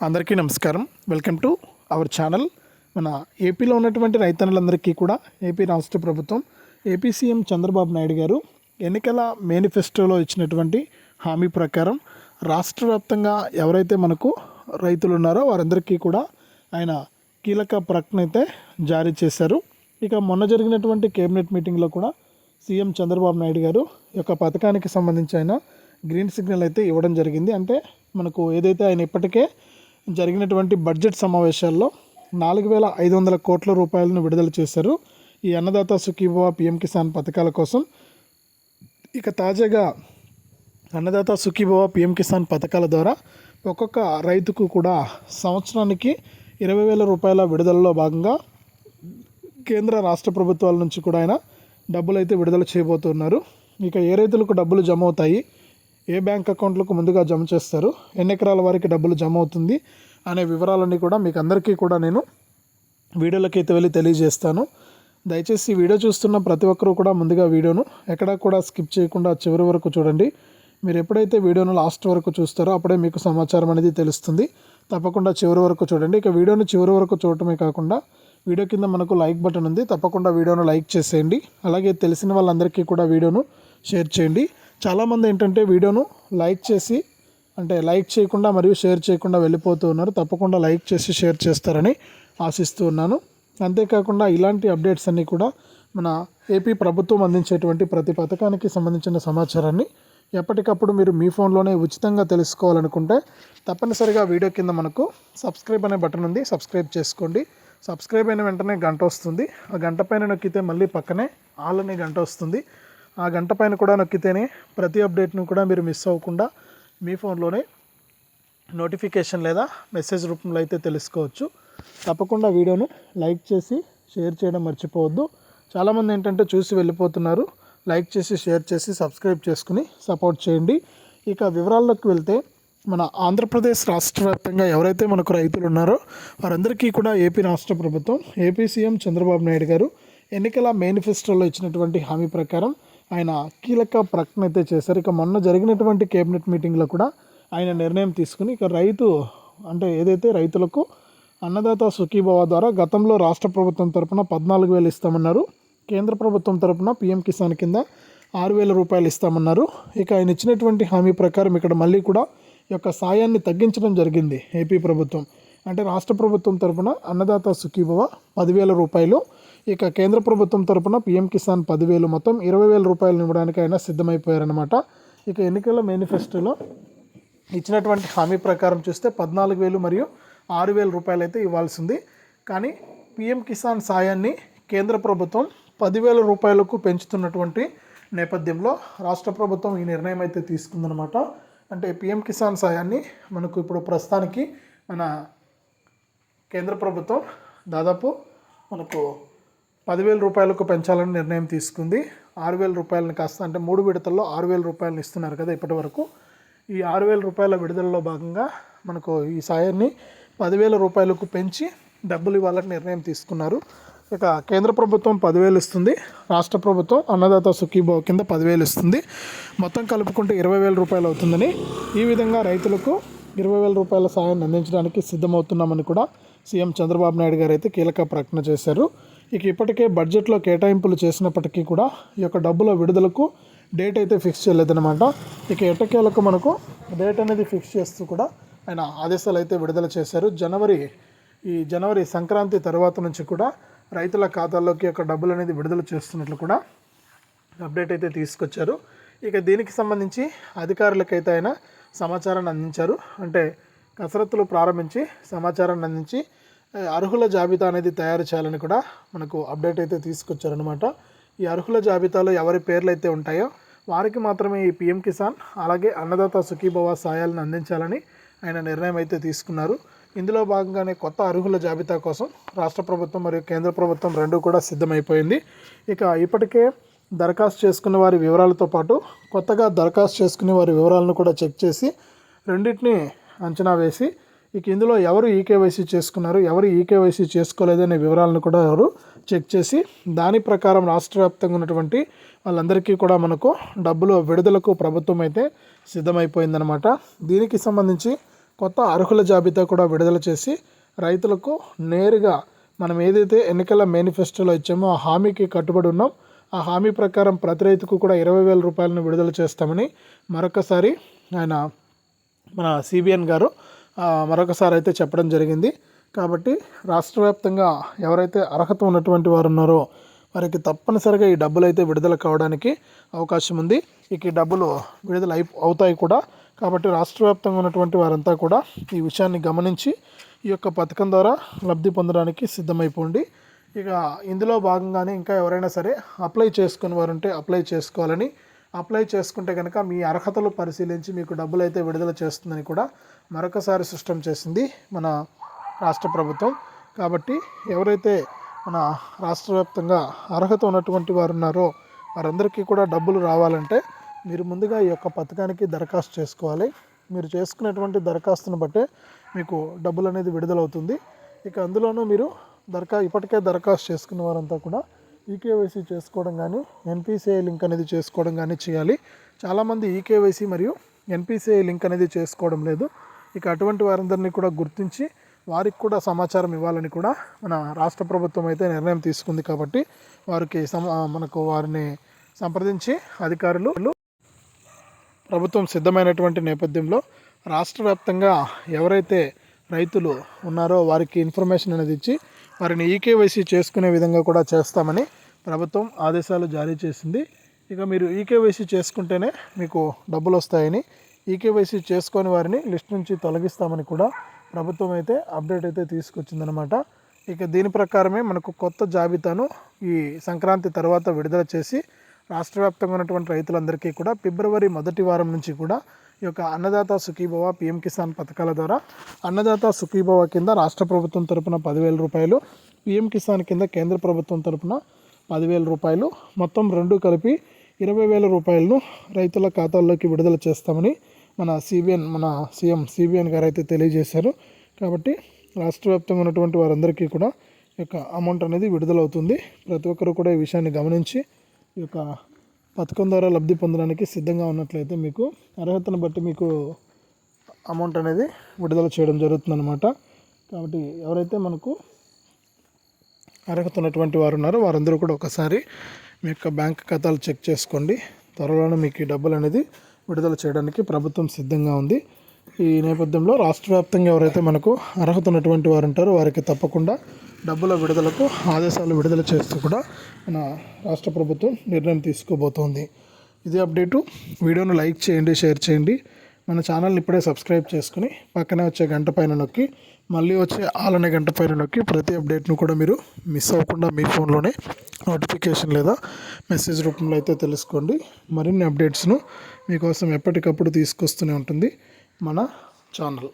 అందరికీ నమస్కారం. Welcome to our channel. మన ఏపీలో ఉన్నటువంటి రైతన్నులందరికీ కూడా ఏపీ రాష్ట్ర ప్రభుత్వం ఏపీ సీఎం చంద్రబాబు నాయుడు గారు ఎన్నికల మేనిఫెస్టోలో ఇచ్చినటువంటి హామీ ప్రకారం రాష్ట్ర వ్యాప్తంగా ఎవరైతే మనకు రైతులు ఉన్నారో వారందరికీ కూడా ఆయన కీలక ప్రకటన అయితే జారీ చేశారు. ఇక మొన్న జరిగినటువంటి కేబినెట్ మీటింగ్లో కూడా సీఎం చంద్రబాబు నాయుడు గారు యొక్క పథకానికి సంబంధించి ఆయన గ్రీన్ సిగ్నల్ అయితే ఇవ్వడం జరిగింది. అంటే మనకు ఏదైతే ఆయన ఇప్పటికే జరిగినటువంటి బడ్జెట్ సమావేశాల్లో నాలుగు వేల ఐదు వందల కోట్ల రూపాయలను విడుదల చేశారు. ఈ అన్నదాత సుఖీభవ పిఎం కిసాన్ పథకాల కోసం. ఇక తాజాగా అన్నదాత సుఖీభవ పిఎం కిసాన్ పథకాల ద్వారా ఒక్కొక్క రైతుకు కూడా సంవత్సరానికి ఇరవై వేల రూపాయల విడుదలలో భాగంగా కేంద్ర రాష్ట్ర ప్రభుత్వాల నుంచి కూడా ఆయన డబ్బులు అయితే విడుదల చేయబోతున్నారు. ఇక ఏ రైతులకు డబ్బులు జమ అవుతాయి? ఏ బ్యాంక్ అకౌంట్లకు ముందుగా జమ చేస్తారు ఎన్ని ఎకరాల వారికి డబ్బులు జమ అవుతుంది అనే వివరాలన్నీ కూడా మీకు అందరికీ కూడా నేను వీడియోలోకి అయితే వెళ్ళి తెలియజేస్తాను. దయచేసి వీడియో చూస్తున్న ప్రతి ఒక్కరూ కూడా ముందుగా వీడియోను ఎక్కడా కూడా స్కిప్ చేయకుండా చివరి వరకు చూడండి. మీరు ఎప్పుడైతే వీడియోను లాస్ట్ వరకు చూస్తారో అప్పుడే మీకు సమాచారం అనేది తెలుస్తుంది. తప్పకుండా చివరి వరకు చూడండి. ఇక వీడియోను చివరి వరకు చూడటమే కాకుండా వీడియో కింద మనకు లైక్ బటన్ ఉంది. తప్పకుండా వీడియోను లైక్ చేసేయండి. అలాగే తెలిసిన వాళ్ళందరికీ కూడా వీడియోను షేర్ చేయండి. చాలామంది ఏంటంటే వీడియోను లైక్ చేసి అంటే లైక్ చేయకుండా మరియు షేర్ చేయకుండా వెళ్ళిపోతూ ఉన్నారు. తప్పకుండా లైక్ చేసి షేర్ చేస్తారని ఆశిస్తూ ఉన్నాను. అంతేకాకుండా ఇలాంటి అప్డేట్స్ అన్నీ కూడా మన ఏపీ ప్రభుత్వం అందించేటువంటి ప్రతి పథకానికి సంబంధించిన సమాచారాన్ని ఎప్పటికప్పుడు మీరు మీ ఫోన్లోనే ఉచితంగా తెలుసుకోవాలనుకుంటే తప్పనిసరిగా వీడియో కింద మనకు సబ్స్క్రైబ్ అనే బటన్ ఉంది. సబ్స్క్రైబ్ చేసుకోండి. సబ్స్క్రైబ్ అయిన వెంటనే గంట వస్తుంది. ఆ గంట పైన నొక్కితే మళ్ళీ పక్కనే ఆల్ అనే గంట వస్తుంది. ఆ గంట పైన కూడా నొక్కితేనే ప్రతి అప్డేట్ను కూడా మీరు మిస్ అవ్వకుండా మీ ఫోన్లోనే నోటిఫికేషన్ లేదా మెసేజ్ రూపంలో అయితే తెలుసుకోవచ్చు. తప్పకుండా వీడియోను లైక్ చేసి షేర్ చేయడం మర్చిపోవద్దు. చాలామంది ఏంటంటే చూసి వెళ్ళిపోతున్నారు. లైక్ చేసి షేర్ చేసి సబ్స్క్రైబ్ చేసుకుని సపోర్ట్ చేయండి. ఇక వివరాల్లోకి వెళ్తే మన ఆంధ్రప్రదేశ్ రాష్ట్ర వ్యాప్తంగా ఎవరైతే మనకు రైతులు ఉన్నారో వారందరికీ కూడా ఏపీ రాష్ట్ర ప్రభుత్వం ఏపీ సీఎం చంద్రబాబు నాయుడు గారు ఎన్నికల మేనిఫెస్టోలో ఇచ్చినటువంటి హామీ ప్రకారం ఆయన కీలక ప్రకటన అయితే చేశారు. ఇక మొన్న జరిగినటువంటి కేబినెట్ మీటింగ్లో కూడా ఆయన నిర్ణయం తీసుకుని ఇక రైతు అంటే ఏదైతే రైతులకు అన్నదాత సుఖీభవ ద్వారా గతంలో రాష్ట్ర ప్రభుత్వం తరపున పద్నాలుగు వేలు ఇస్తామన్నారు కేంద్ర ప్రభుత్వం తరపున పిఎం కిసాన్ కింద ఆరు వేల రూపాయలు ఇస్తామన్నారు. ఇక ఆయన ఇచ్చినటువంటి హామీ ప్రకారం ఇక్కడ మళ్ళీ కూడా ఈ యొక్క సాయాన్ని తగ్గించడం జరిగింది ఏపీ ప్రభుత్వం. అంటే రాష్ట్ర ప్రభుత్వం తరపున అన్నదాత సుఖీభవ పదివేల రూపాయలు ఇక కేంద్ర ప్రభుత్వం తరపున పిఎం కిసాన్ పదివేలు మొత్తం ఇరవై వేల రూపాయలు ఇవ్వడానికి ఆయన సిద్ధమైపోయారనమాట ఇక ఎన్నికల మేనిఫెస్టోలో ఇచ్చినటువంటి హామీ ప్రకారం చూస్తే పద్నాలుగు వేలు మరియు ఆరు వేల రూపాయలు అయితే ఇవ్వాల్సింది. కానీ పిఎం కిసాన్ సాయాన్ని కేంద్ర ప్రభుత్వం పదివేల రూపాయలకు పెంచుతున్నటువంటి నేపథ్యంలో రాష్ట్ర ప్రభుత్వం ఈ నిర్ణయం అయితే తీసుకుందనమాట అంటే పిఎం కిసాన్ సాయాన్ని మనకు ఇప్పుడు ప్రస్తుతానికి మన కేంద్ర ప్రభుత్వం దాదాపు మనకు పదివేల రూపాయలకు పెంచాలని నిర్ణయం తీసుకుంది. ఆరు వేల రూపాయలని కాస్త అంటే మూడు విడతల్లో ఆరు వేల రూపాయలను ఇస్తున్నారు కదా ఇప్పటి వరకు. ఈ ఆరు వేల రూపాయల విడుదలలో భాగంగా మనకు ఈ సాయాన్ని పదివేల రూపాయలకు పెంచి డబ్బులు ఇవ్వాలని నిర్ణయం తీసుకున్నారు. ఇక కేంద్ర ప్రభుత్వం పదివేలు ఇస్తుంది. రాష్ట్ర ప్రభుత్వం అన్నదాత సుఖీభావ కింద పదివేలు ఇస్తుంది. మొత్తం కలుపుకుంటే ఇరవై వేల రూపాయలు అవుతుందని ఈ విధంగా రైతులకు ఇరవై వేల రూపాయల సాయాన్ని అందించడానికి సిద్ధమవుతున్నామని కూడా సీఎం చంద్రబాబు నాయుడు గారు అయితే కీలక ప్రకటన చేశారు. ఇక ఇప్పటికే బడ్జెట్లో కేటాయింపులు చేసినప్పటికీ కూడా ఈ యొక్క డబ్బుల విడుదలకు డేట్ అయితే ఫిక్స్ చేయలేదన్నమాట. ఇక ఎట్టకేలకు మనకు డేట్ అనేది ఫిక్స్ చేస్తూ కూడా ఆయన ఆదేశాలు అయితే విడుదల చేశారు. జనవరి ఈ జనవరి సంక్రాంతి తర్వాత నుంచి కూడా రైతుల ఖాతాల్లోకి యొక్క డబ్బులు అనేది విడుదల చేస్తున్నట్లు కూడా అప్డేట్ అయితే తీసుకొచ్చారు. ఇక దీనికి సంబంధించి అధికారులకైతే ఆయన సమాచారాన్ని అందించారు. అంటే కసరత్తులు ప్రారంభించి సమాచారాన్ని అందించి అర్హుల జాబితా అనేది తయారు చేయాలని కూడా మనకు అప్డేట్ అయితే తీసుకొచ్చారనమాట ఈ అర్హుల జాబితాలో ఎవరి పేర్లు అయితే ఉంటాయో వారికి మాత్రమే ఈ పిఎం కిసాన్ అలాగే అన్నదాత సుఖీభవ సాయాలను అందించాలని ఆయన నిర్ణయం అయితే తీసుకున్నారు. ఇందులో భాగంగానే కొత్త అర్హుల జాబితా కోసం రాష్ట్ర ప్రభుత్వం మరియు కేంద్ర ప్రభుత్వం రెండు కూడా సిద్ధమైపోయింది. ఇక ఇప్పటికే దరఖాస్తు చేసుకున్న వారి వివరాలతో పాటు కొత్తగా దరఖాస్తు చేసుకునే వారి వివరాలను కూడా చెక్ చేసి రెండింటిని అంచనా వేసి ఇక ఇందులో ఎవరు ఈకేవైసీ చేసుకున్నారు ఎవరు ఈకేవైసీ చేసుకోలేదనే వివరాలను కూడా ఎవరు చెక్ చేసి దాని ప్రకారం రాష్ట్ర వ్యాప్తంగా ఉన్నటువంటి వాళ్ళందరికీ కూడా మనకు డబ్బులు విడుదలకు ప్రభుత్వం అయితే సిద్ధమైపోయిందనమాట దీనికి సంబంధించి కొత్త అర్హుల జాబితా కూడా విడుదల చేసి రైతులకు నేరుగా మనం ఏదైతే ఎన్నికల మేనిఫెస్టోలో ఇచ్చామో ఆ హామీకి కట్టుబడి ఉన్నాం. ఆ హామీ ప్రకారం ప్రతి రైతుకు కూడా ఇరవై వేల రూపాయలను విడుదల చేస్తామని మరొకసారి ఆయన మన సిబిఎన్ గారు మరొకసారి అయితే చెప్పడం జరిగింది. కాబట్టి రాష్ట్ర వ్యాప్తంగా ఎవరైతే అర్హత ఉన్నటువంటి వారు ఉన్నారో వారికి తప్పనిసరిగా ఈ డబ్బులు అయితే విడుదల కావడానికి అవకాశం ఉంది. ఇక ఈ డబ్బులు విడుదల అయి అవుతాయి కూడా. కాబట్టి రాష్ట్ర వ్యాప్తంగా ఉన్నటువంటి వారంతా కూడా ఈ విషయాన్ని గమనించి ఈ యొక్క పథకం ద్వారా లబ్ధి పొందడానికి సిద్ధమైపోండి. ఇక ఇందులో భాగంగానే ఇంకా ఎవరైనా సరే అప్లై చేసుకుని వారు ఉంటే అప్లై చేసుకోవాలని అప్లై చేసుకుంటే కనుక మీ అర్హతలు పరిశీలించి మీకు డబ్బులు అయితే విడుదల చేస్తుందని కూడా మరొకసారి స్పష్టం చేసింది మన రాష్ట్ర ప్రభుత్వం. కాబట్టి ఎవరైతే మన రాష్ట్ర వ్యాప్తంగా అర్హత ఉన్నటువంటి వారు ఉన్నారో వారందరికీ కూడా డబ్బులు రావాలంటే మీరు ముందుగా ఈ యొక్క పథకానికి దరఖాస్తు చేసుకోవాలి. మీరు చేసుకునేటువంటి దరఖాస్తును బట్టే మీకు డబ్బులు అనేది విడుదలవుతుంది. ఇక అందులోనూ మీరు దరఖా ఇప్పటికే దరఖాస్తు చేసుకున్న వారంతా కూడా ఈకేవైసీ చేసుకోవడం కానీ ఎన్పిసిఐ లింక్ అనేది చేసుకోవడం కానీ చేయాలి. చాలామంది ఈకేవైసీ మరియు ఎన్పిసిఐ లింక్ అనేది చేసుకోవడం లేదు. ఇక అటువంటి వారందరినీ కూడా గుర్తించి వారికి కూడా సమాచారం ఇవ్వాలని కూడా మన రాష్ట్ర ప్రభుత్వం అయితే నిర్ణయం తీసుకుంది కాబట్టి వారికి సమ మనకు వారిని సంప్రదించి అధికారులు ప్రభుత్వం సిద్ధమైనటువంటి నేపథ్యంలో రాష్ట్ర వ్యాప్తంగా ఎవరైతే రైతులు ఉన్నారో వారికి ఇన్ఫర్మేషన్ అనేది ఇచ్చి వారిని ఈకేవైసీ చేసుకునే విధంగా కూడా చేస్తామని ప్రభుత్వం ఆదేశాలు జారీ చేసింది. ఇక మీరు ఈకేవైసీ చేసుకుంటేనే మీకు డబ్బులు వస్తాయని ఈకేవైసీ చేసుకొని వారిని లిస్ట్ నుంచి తొలగిస్తామని కూడా ప్రభుత్వం అయితే అప్డేట్ అయితే తీసుకొచ్చిందనమాట ఇక దీని ప్రకారమే మనకు కొత్త జాబితాను ఈ సంక్రాంతి తర్వాత విడుదల చేసి రాష్ట్ర వ్యాప్తంగా ఉన్నటువంటి రైతులందరికీ కూడా ఫిబ్రవరి మొదటి వారం నుంచి కూడా ఈ యొక్క అన్నదాత సుఖీభవ పిఎం కిసాన్ పథకాల ద్వారా అన్నదాత సుఖీభవ కింద రాష్ట్ర ప్రభుత్వం తరపున పదివేల రూపాయలు పిఎం కిసాన్ కింద కేంద్ర ప్రభుత్వం తరపున పదివేల రూపాయలు. మొత్తం రెండు కలిపి ఇరవై వేల రూపాయలను రైతుల ఖాతాల్లోకి విడుదల చేస్తామని మన సిబిఎన్ మన సీఎం సిబిఎన్ గారు అయితే తెలియజేశారు. కాబట్టి రాష్ట్ర వ్యాప్తంగా ఉన్నటువంటి వారందరికీ కూడా ఈ యొక్క అమౌంట్ అనేది విడుదలవుతుంది. ప్రతి ఒక్కరు కూడా ఈ విషయాన్ని గమనించి ఈ యొక్క పథకం ద్వారా లబ్ధి పొందడానికి సిద్ధంగా ఉన్నట్లయితే మీకు అర్హతను బట్టి మీకు అమౌంట్ అనేది విడుదల చేయడం జరుగుతుందన్నమాట. కాబట్టి ఎవరైతే మనకు అర్హత ఉన్నటువంటి వారు ఉన్నారో వారందరూ కూడా ఒకసారి మీ యొక్క బ్యాంక్ ఖాతాలు చెక్ చేసుకోండి. త్వరలోనే మీకు ఈ డబ్బులు అనేది విడుదల చేయడానికి ప్రభుత్వం సిద్ధంగా ఉంది. ఈ నేపథ్యంలో రాష్ట్ర వ్యాప్తంగా ఎవరైతే మనకు అర్హత ఉన్నటువంటి వారు ఉంటారో వారికి తప్పకుండా డబ్బుల విడుదలకు ఆదేశాలు విడుదల చేస్తూ కూడా మన రాష్ట్ర ప్రభుత్వం నిర్ణయం తీసుకోబోతోంది. ఇదే అప్డేటు. వీడియోను లైక్ చేయండి షేర్ చేయండి. మన ఛానల్ని ఇప్పుడే సబ్స్క్రైబ్ చేసుకుని పక్కనే వచ్చే గంట పైన నొక్కి మళ్ళీ వచ్చే ఆలనే గంట పైన నొక్కి ప్రతి అప్డేట్ను కూడా మీరు మిస్ అవ్వకుండా మీ ఫోన్లోనే నోటిఫికేషన్ లేదా మెసేజ్ రూపంలో అయితే తెలుసుకోండి. మరిన్ని అప్డేట్స్ను మీకోసం ఎప్పటికప్పుడు తీసుకొస్తూనే ఉంటుంది. మన ఛానల్.